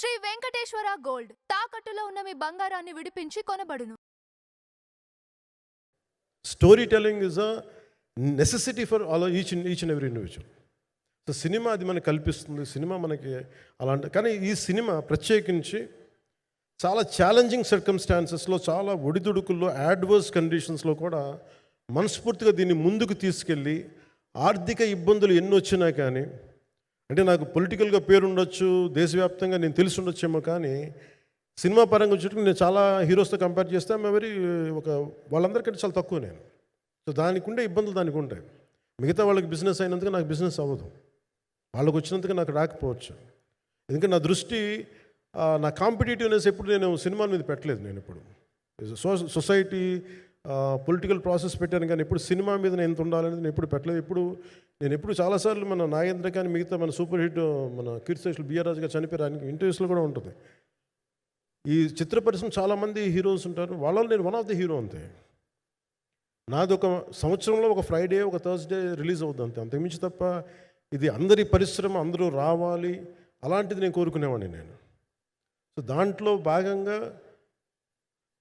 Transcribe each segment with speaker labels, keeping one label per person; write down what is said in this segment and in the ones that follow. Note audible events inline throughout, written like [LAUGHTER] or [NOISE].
Speaker 1: Shri Venkateswara gold. తాకట్టులో ఉన్న మీ బంగారాన్ని విడిపించి కొనబడును.
Speaker 2: Story telling is a necessity for all each each and every individual so cinema అది మనకి కల్పిస్తుంది సినిమా మనకి అలాంటి కానీ ఈ సినిమా ప్రత్యేకించి చాలా ఛాలెంజింగ్ సర్కమ్స్టాన్సెస్లో చాలా ఒడిదుడుకుల్లో యాడ్వర్స్ కండిషన్స్లో కూడా మనస్ఫూర్తిగా దీన్ని ముందుకు తీసుకెళ్ళి ఆర్థిక ఇబ్బందులు ఎన్ని వచ్చినా కానీ అంటే నాకు పొలిటికల్గా పేరుండొచ్చు దేశవ్యాప్తంగా నేను తెలిసి ఉండొచ్చేమో కానీ సినిమా పరంగా వచ్చేటప్పుడు నేను చాలా హీరోస్తో కంపేర్ చేస్తే ఆమె ఒక వాళ్ళందరికంటే చాలా తక్కువ నేను. సో దానికి ఉండే ఇబ్బందులు దానికి ఉంటాయి. మిగతా వాళ్ళకి బిజినెస్ అయినందుకు నాకు బిజినెస్ అవ్వదు. వాళ్ళకు వచ్చినందుకు నాకు రాకపోవచ్చు. ఎందుకంటే నా దృష్టి నా కాంపిటేటివ్నెస్ ఎప్పుడు నేను సినిమాల మీద పెట్టలేదు నేను ఇప్పుడు. సో సొసైటీ పొలిటికల్ ప్రాసెస్ పెట్టాను కానీ ఎప్పుడు సినిమా మీద నేను ఎంత ఉండాలనేది నేను ఎప్పుడు పెట్టలేదు. ఇప్పుడు నేను ఎప్పుడు చాలాసార్లు మన నాగేంద్ర కానీ మిగతా మన సూపర్ హిట్ మన కీర్తిశేషులు బిఆర్ రాజు గారు చనిపోయారు. ఇంటర్వ్యూస్లో కూడా ఉంటుంది. ఈ చిత్ర పరిశ్రమ చాలామంది హీరోస్ ఉంటారు. వాళ్ళలో నేను వన్ ఆఫ్ ది హీరో అంతే. నాది ఒక సంవత్సరంలో ఒక ఫ్రైడే ఒక థర్స్డే రిలీజ్ అవుతుంది అంతే. అంతకుమించి తప్ప ఇది అందరి పరిశ్రమ అందరూ రావాలి. అలాంటిది నేను కోరుకునేవాడిని నేను. సో దాంట్లో భాగంగా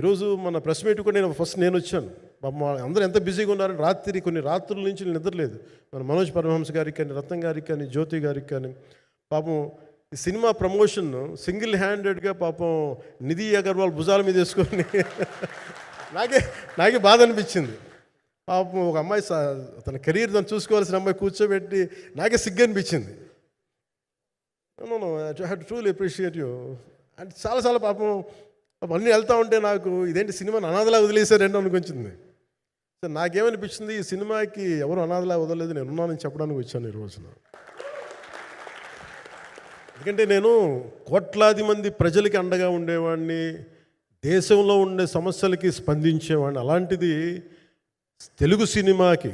Speaker 2: ఈరోజు మన ప్రెస్ మీట్ కూడా నేను ఫస్ట్ నేను వచ్చాను. పాపం అందరూ ఎంత బిజీగా ఉన్నారని రాత్రి కొన్ని రాత్రుల నుంచి నిద్రలేదు. మన మనోజ్ పరమహంస గారికి కానీ రత్నం గారికి కానీ జ్యోతి గారికి కానీ పాపం ఈ సినిమా ప్రమోషన్ సింగిల్ హ్యాండెడ్గా పాపం నిధి అగర్వాల్ భుజాల మీద వేసుకొని [LAUGHS] నాకే నాకే బాధ అనిపించింది. పాపం ఒక అమ్మాయి తన కెరీర్ తను చూసుకోవాల్సిన అమ్మాయి కూర్చోబెట్టి నాకే సిగ్గు అనిపించింది. హ్యాడ్ ట్రూలీ అప్రిషియేట్ యూ అంటే చాలా చాలా పాపం అవన్నీ అన్నీ వెళ్తా ఉంటే నాకు ఇదేంటి సినిమాని అనాథలా వదిలేశారండి అనుకొచ్చింది. సో నాకేమనిపించింది ఈ సినిమాకి ఎవరు అనాథలా వదలలేదు నేను ఉన్నానని చెప్పడానికి వచ్చాను ఈ రోజున. ఎందుకంటే నేను కోట్లాది మంది ప్రజలకి అండగా ఉండేవాడిని దేశంలో ఉండే సమస్యలకి స్పందించేవాడిని. అలాంటిది తెలుగు సినిమాకి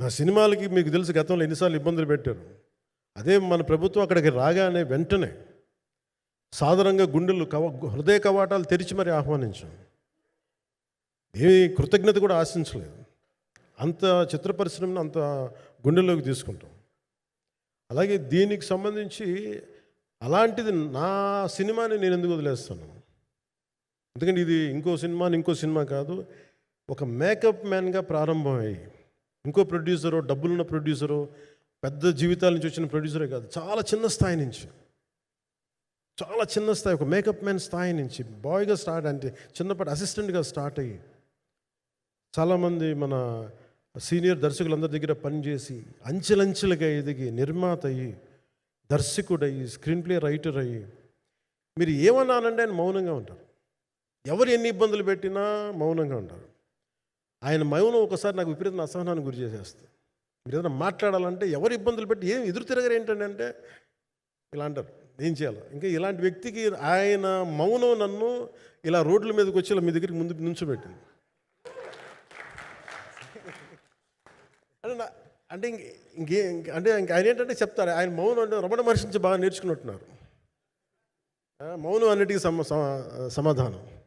Speaker 2: నా సినిమాలకి మీకు తెలుసు గతంలో ఎన్నిసార్లు ఇబ్బందులు పెట్టారు అదే మన ప్రభుత్వం అక్కడికి రాగానే వెంటనే సాధారణంగా గుండెలు కవ హృదయ కవాటాలు తెరిచి మరి ఆహ్వానించాం. ఏమి కృతజ్ఞత కూడా ఆశించలేదు. అంత చిత్ర పరిశ్రమను అంత గుండెల్లోకి తీసుకుంటాం. అలాగే దీనికి సంబంధించి అలాంటిది నా సినిమాని నేను ఎందుకు వదిలేస్తాను? ఎందుకంటే ఇది ఇంకో సినిమా ఇంకో సినిమా కాదు. ఒక మేకప్ మ్యాన్గా ప్రారంభమయ్యి ఇంకో ప్రొడ్యూసరు డబ్బులున్న ప్రొడ్యూసరు పెద్ద జీవితాల నుంచి వచ్చిన ప్రొడ్యూసరే కాదు చాలా చిన్న స్థాయి నుంచి. చాలా చిన్న స్థాయి ఒక మేకప్ మ్యాన్ స్థాయి నుంచి బాయ్గా స్టార్ట్ అంటే చిన్నప్పటి అసిస్టెంట్గా స్టార్ట్ అయ్యి చాలామంది మన సీనియర్ దర్శకులందరి దగ్గర పనిచేసి అంచెలంచెలుగా ఎదిగి నిర్మాత అయ్యి దర్శకుడయ్యి స్క్రీన్ ప్లే రైటర్ అయ్యి మీరు ఏమన్నానంటే ఆయన మౌనంగా ఉంటారు. ఎవరు ఎన్ని ఇబ్బందులు పెట్టినా మౌనంగా ఉంటారు. ఆయన మౌనం ఒకసారి నాకు విపరీత అసహనానికి గురి చేసేస్తుంది. మీరు ఏదైనా మాట్లాడాలంటే ఎవరు ఇబ్బందులు పెట్టి ఏం ఎదురు తిరగరు ఏంటంటే ఇలా అంటారు ఏం చేయాలి? ఇంకా ఇలాంటి వ్యక్తికి ఆయన మౌనం నన్ను ఇలా రోడ్ల మీదకి వచ్చి ఇలా మీ దగ్గరికి ముందు నుంచోబెట్టింది. అంటే నా- అంటే ఇంక ఇంకే అంటే ఇంక ఆయన ఏంటంటే చెప్తారు ఆయన మౌనం అంటే రమణ మహర్షి నుంచి బాగా నేర్చుకున్నట్టున్నారు. మౌనం అన్నిటికీ సమ సమ- సమాధానం.